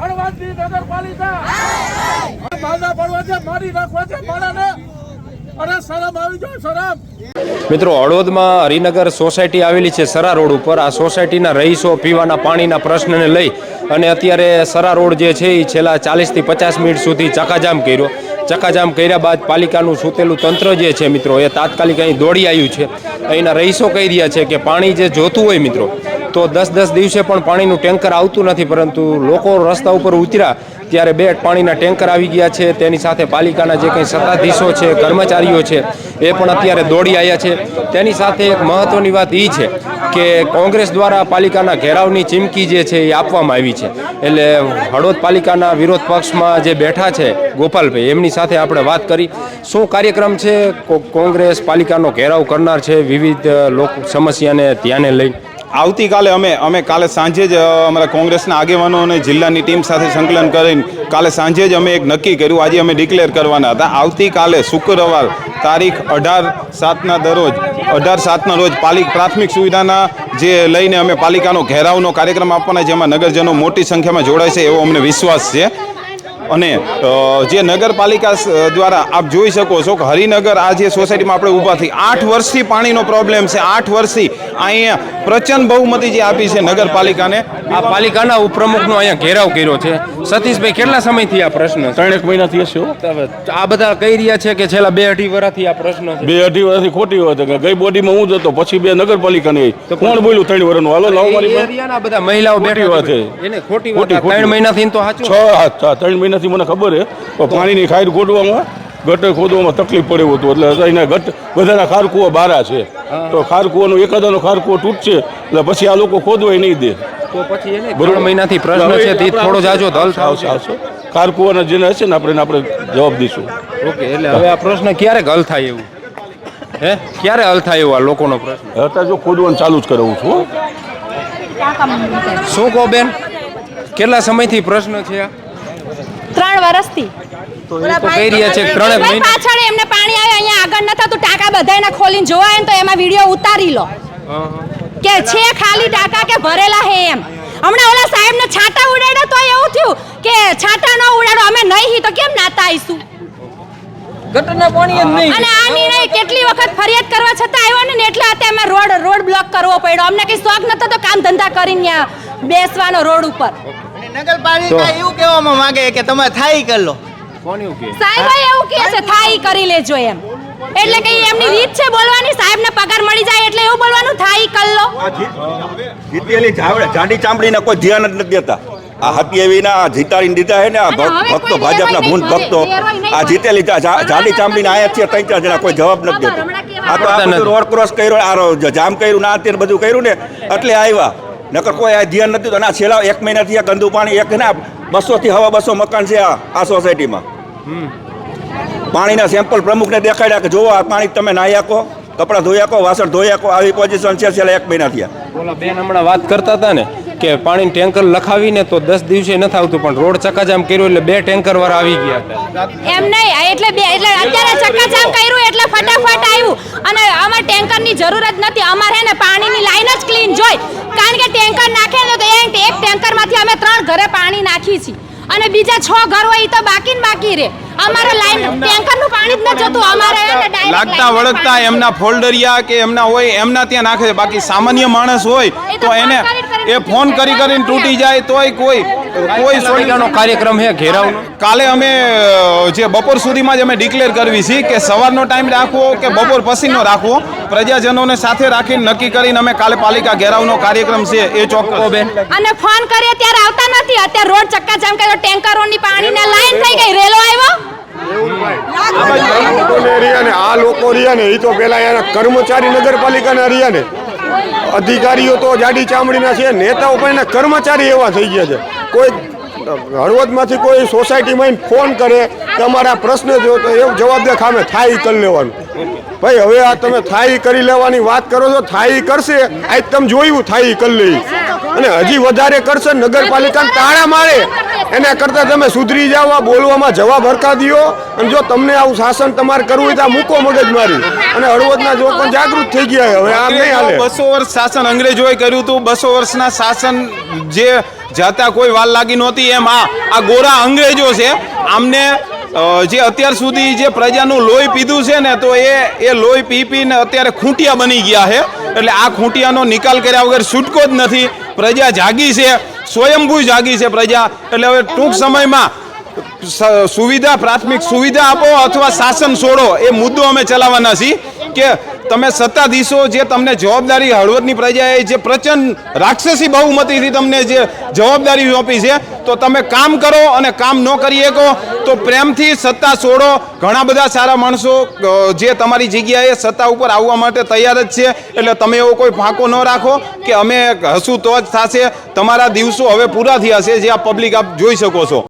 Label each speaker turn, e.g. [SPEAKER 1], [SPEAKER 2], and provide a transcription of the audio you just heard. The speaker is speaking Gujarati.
[SPEAKER 1] હળવાદની નગરપાલિકા. બાંધા પડવા છે, મારી રાખવા છે, માણાને.
[SPEAKER 2] મિત્રો, હળવદમાં હરિનગર સોસાયટી આવેલી છે, સરા રોડ ઉપર. આ સોસાયટીના રહીશો પીવાના પાણીના પ્રશ્નને લઈ અને અત્યારે સરા રોડ જે છે એ છેલ્લા ચાલીસથી પચાસ મિનિટ સુધી ચકાજામ કર્યો. ચકાજામ કર્યા બાદ પાલિકાનું સૂતેલું તંત્ર જે છે, મિત્રો, એ તાત્કાલિક અહીં દોડી આવ્યું છે. અહીંના રહીશો કહી રહ્યા છે કે પાણી જે જોતું હોય, મિત્રો તો દસ દસ દિવસે પણ પાણીનું ટેન્કર આવતું નથી, પરંતુ લોકો રસ્તા ઉપર ઉતર્યા ત્યારે બે પાણીના ટેન્કર આવી ગયા છે. તેની સાથે પાલિકાના જે કંઈ સત્તાધીશો છે, કર્મચારીઓ છે, એ પણ અત્યારે દોડી આવ્યા છે. તેની સાથે એક મહત્વની વાત એ છે કે કોંગ્રેસ દ્વારા પાલિકાના ઘેરાવની ચીમકી જે છે, એ આપવામાં આવી છે. એટલે હળવદ પાલિકાના વિરોધ પક્ષમાં જે બેઠા છે ગોપાલભાઈ, એમની સાથે આપણે વાત કરી. શું કાર્યક્રમ છે? કોંગ્રેસ પાલિકાનો ઘેરાવ કરનાર છે? વિવિધ લોક સમસ્યાને ધ્યાને લઈ
[SPEAKER 3] આવતીકાલે અમે અમે કાલે સાંજે જ અમારા કોંગ્રેસના આગેવાનો અને જિલ્લાની ટીમ સાથે સંકલન કરીને કાલે સાંજે જ અમે એક નક્કી કર્યું. આજે અમે ડિક્લેર કરવાના હતા. આવતીકાલે શુક્રવાર તારીખ અઢાર સાતના દરરોજ, અઢાર સાતના રોજ પાલિક પ્રાથમિક સુવિધાના જે લઈને અમે પાલિકાનો ઘેરાવનો કાર્યક્રમ આપવાના જેમાં નગરજનો મોટી સંખ્યામાં જોડાય છે, એવો અમને વિશ્વાસ છે. અને જે નગરપાલિકા દ્વારા આપ જોઈ શકો છો કે હરિનગર આ જે સોસાયટીમાં આપણે ઊભા થઈ આઠ વર્ષથી પાણીનો પ્રોબ્લેમ છે આઠ વર્ષથી અહીંયા પ્રચંડ બહુમતી જે આપી છે નગરપાલિકાને.
[SPEAKER 2] આ પાલિકાના ઉપપ્રમુખનો અહીંયા ઘેરાવ કર્યો છે. સતીશભાઈ કેટલા સમયથી આ પ્રશ્ન ત્રણ
[SPEAKER 1] ત્રણેક મહિનાથી હશે
[SPEAKER 2] આ બધા કહી રહ્યા છે કે છેલ્લા બે અઢી વર્ષથી આ પ્રશ્ન
[SPEAKER 1] બે અઢી વર્ષથી ખોટી વાત કે ગઈ બોડીમાં હું જતો પછી બે નગરપાલિકાની કોણ બોલ્યું ત્રણ વર્ષનું હાલો લાવો મારી
[SPEAKER 2] બધા મહિલાઓ બેઠી
[SPEAKER 1] વાત છે.
[SPEAKER 2] એને ખોટી વાત ત્રણ મહિનાથી તો સાચું.
[SPEAKER 1] છ ત્રણ ત્રણ મહિનાથી મને ખબર છે પણ પાણીની ખાઈર ખોદવામાં ગટર ખોદવામાં તકલીફ પડે હતું. એટલે એના ગટ બધાના ખારકુઓ બારા છે. તો ખારકુઓનો એકાદાનો ખારકુઓ તૂટશે એટલે પછી આ લોકો ખોદવાય નહીં દે.
[SPEAKER 2] તો પછી એને ત્રણ મહિનાથી પ્રશ્ન છે તે થોડો જાજો હલ
[SPEAKER 1] આવશે ખારકુઓના જેને હશે ને આપણે આપણે જવાબ દઈશું.
[SPEAKER 2] ઓકે એટલે હવે આ પ્રશ્ન ક્યારે હલ થાય એવું? હે? ક્યારે હલ થાય એવું આ લોકોનો પ્રશ્ન?
[SPEAKER 1] અત્યારે જો ખોદવાનું ચાલુ જ કરાવું છું
[SPEAKER 2] શું કહો બેન? કેટલા સમયથી પ્રશ્ન છે આ?
[SPEAKER 4] ત્રણ વર્ષથી
[SPEAKER 2] તો એ તો કહી રહ્યા છે કે ત્રણેક મહિના
[SPEAKER 4] પાછળ એમને પાણી આવે અહીંયા આગળ ન થતું ટાંકા બધાયને ખોલીને જોવાય ને તો એમાં વીડિયો ઉતારી લો. કે છે ખાલી ટાંકા કે ભરેલા હે એમ. હમણાં ઓલા સાહેબને છાંટા ઉડાડ્યા તો એવું થયું કે છાંટા ન ઉડાડો અમે નહીં હી તો કેમ નાતા આવીશું અને આ નિર્ણય કેટલી વખત ફરિયાદ કરવા છતાં આવ્યો ને એટલે અત્યારે અમે રોડ રોડ બ્લોક કરવો પડ્યો. અમને કઈ શોખ નતો તો કામ ધંધા કરીને બેસવાનો રોડ ઉપર.
[SPEAKER 5] નગરપાલિકા એવું કહેવામાં માંગે કે તમે થાઈ કરી લો.
[SPEAKER 2] કોણ એવું કે
[SPEAKER 4] સાહેબ એવું કહે છે થાય કરી લેજો એમ. એટલે કે એમની રીત છે બોલવાની સાહેબને પગાર મળી જાય એટલે એવું બોલવાનું થાય કરી લો.
[SPEAKER 6] જીતેલી જાડી ચામડીને કોઈ ધ્યાન જ નથી દેતા. આ હત્યેવીના આ જીતાડીને દીધા હે ને આ ભક્તો ભાજપના
[SPEAKER 4] લેવાય
[SPEAKER 6] ભક્તો. આ જીતેલી જાડી ચામડીને આયા છે ત્રણ ચાર જણા કોઈ જવાબ નથી દેતો. આ તો. રોડ ક્રોસ કર્યો આ જામ કર્યું ના અત્યારે બધું કર્યું ને એટલે આવ્યા. નકર કોઈ આ ધ્યાન નથી અને આ છેલ્લા એક મહિનાથી આ ગંદુ પાણી એક ના બસો થી હવા બસો મકાન છે આ આ સોસાયટીમાં પાણીના સેમ્પલ પ્રમુખને દેખાડ્યા કે જોવો આ પાણી તમે નાહી આપો કપડાં ધોઈ આપો વાસણ ધોઈ આપો આવી પોઝિશન છે છેલ્લા એક મહિનાથી થયા
[SPEAKER 2] ઓલા બેન હમણાં વાત કરતા હતા ને કે પાણી ટેન્કર લખાવીને તો દસ દિવસે નથી આવતું પણ રોડ ચકાજામ કર્યો એટલે બે ટેન્કર વાળા આવી ગયા હતા.
[SPEAKER 4] એમ નહીં એટલે બે એટલે અત્યારે ચકાજામ કર્યું એટલે ફટાફટ આવ્યું અને અમારે ટેન્કરની જરૂર જ નથી. અમારે હે ને પાણીની લાઈન જ ક્લીન જોઈ. કારણ કે ટેન્કર નાખે ને તો એ એક ટેન્કરમાંથી અમે ત્રણ ઘરે પાણી નાખી છીએ. અને બીજા છ ઘર હોય તો બાકી ને બાકી રે અમારે લાઈન ટેન્કરનું પાણી જ ન જતું. અમારે હે
[SPEAKER 3] લાગતા વળગતા એમના ફોલ્ડરિયા કે એમના હોય એમના ત્યાં નાખે છે. બાકી સામાન્ય માણસ હોય
[SPEAKER 4] તો
[SPEAKER 3] એને એ ફોન કરી કરીને તૂટી જાય તોય કોઈ કોઈ
[SPEAKER 2] પાલિકાનો કાર્યક્રમ છે ઘેરાવનો
[SPEAKER 3] કાલે અમે જે બપોર સુધીમાં જ અમે ડિક્લેર કરવી છે કે સવારનો ટાઈમ રાખવો કે બપોર પછીનો રાખવો. પ્રજાજનોને સાથે રાખીને નક્કી કરીને અમે કાલે પાલિકા ઘેરાવનો કાર્યક્રમ છે એ ચોક્કસ.
[SPEAKER 2] બેન.
[SPEAKER 4] અને ફોન કરીએ ત્યારે આવતા નથી. અત્યારે રોડ ચક્કાજામ કર્યો ટેન્કરોની પાણીની લાઈન થઈ ગઈ. રેલો આવ્યો?
[SPEAKER 7] લોકોને રહ્યા ને આ લોકો રહ્યા ને એ તો પેલા એના કર્મચારી નગરપાલિકાના રહ્યા ને. અધિકારીઓ તો જાડી ચામડીના છે નેતાઓ પણ એના કર્મચારી એવા થઈ ગયા છે. કોઈ હળવદમાંથી કોઈ સોસાયટીમાં ફોન કરે કે અમારા પ્રશ્ન જો તો એવું જવાબ દે ખામે થાય કરી લેવાનું. ભાઈ, હવે આ તમે થાય કરી લેવાની વાત કરો છો થાય કરશે, આજ તમે જોયું થાય કરી લઈ. અને હજી વધારે કરશે, નગરપાલિકાને તાળા મારે. એના કરતાં તમે સુધરી જાઓ બોલવામાં જવાબ હરકા દ્યો. અને જો તમને આવું શાસન તમારે કરવું હોય તો મૂકો મગજ મારી. અને હળવદના લોકો જાગૃત થઈ ગયા. હવે આમ નહીં હાલે.
[SPEAKER 3] બસો વર્ષ શાસન અંગ્રેજોએ કર્યું હતું. બસો વર્ષના શાસન જે જાતા કોઈ વાલ લાગી નહોતી એમ આ આ ગોરા અંગ્રેજો છે. આમને જે અત્યાર સુધી જે પ્રજાનું લોહી પીધું છે ને, તો એ એ લોહી પી પીને અત્યારે ખૂંટિયા બની ગયા છે. એટલે આ ખૂંટિયાનો નિકાલ કર્યા વગર છૂટકો જ નથી. પ્રજા જાગી છે, સ્વયંભૂ જાગી છે પ્રજા. એટલે હવે ટૂંક સમયમાં સુવિધા, પ્રાથમિક સુવિધા આપો અથવા શાસન છોડો, એ મુદ્દો અમે ચલાવવાના છીએ કે તમે સત્તાધીશો જે તમને જવાબદારી હળવદની પ્રજાએ જે પ્રચંડ રાક્ષસી બહુમતીથી તમને જે જવાબદારી સોંપી છે, તો તમે કામ કરો અને કામ ન કરી શકો, તો પ્રેમથી સત્તા છોડો. ઘણા બધા સારા માણસો જે તમારી જગ્યાએ સત્તા ઉપર આવવા માટે તૈયાર જ છે, એટલે તમે એવો કોઈ ફાંકો ન રાખો કે અમે હસું તો જ થશે. તમારા દિવસો હવે પૂરા થયા છે, જે આ પબ્લિક આપ જોઈ શકો છો.